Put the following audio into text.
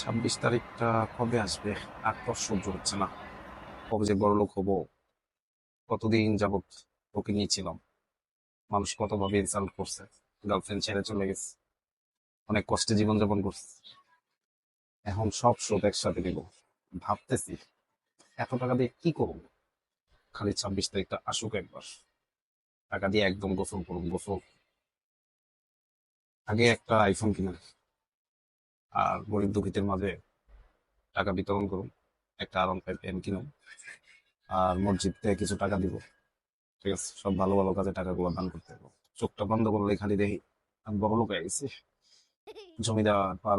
ছাব্বিশ তারিখটা কবে আসবে? আর তো সহ্য হচ্ছে না। কবে যে বড় লোক হব? কতদিন যাবত ওকে নিয়েছিলাম মানুষ কতভাবে ইনসাল্ট করছে? গার্লফ্রেন্ড ছেড়ে চলে গেছে। অনেক কষ্টে জীবনযাপন করছে। এখন সব শোধ একসাথে দিব ভাবতেছি, এত টাকা দিয়ে কি করব? খালি ছাব্বিশ তারিখটা আসুক একবার। টাকা দিয়ে একদম গোসল করুন, গোসল। আগে একটা আইফোন কিনা আর গরিব দুঃখীদের মাঝে টাকা বিতরণ করুন, একটা আরাম ফাইভ এম কিনুন, আর মসজিদ কিছু টাকা দিব। ঠিক আছে? সব ভালো ভালো কাজে টাকাগুলো দান করতে হবে। চোখটা বন্ধ করলে খালি দেখি, আমি বড় লোক হয়ে গেছি। জমিদার পার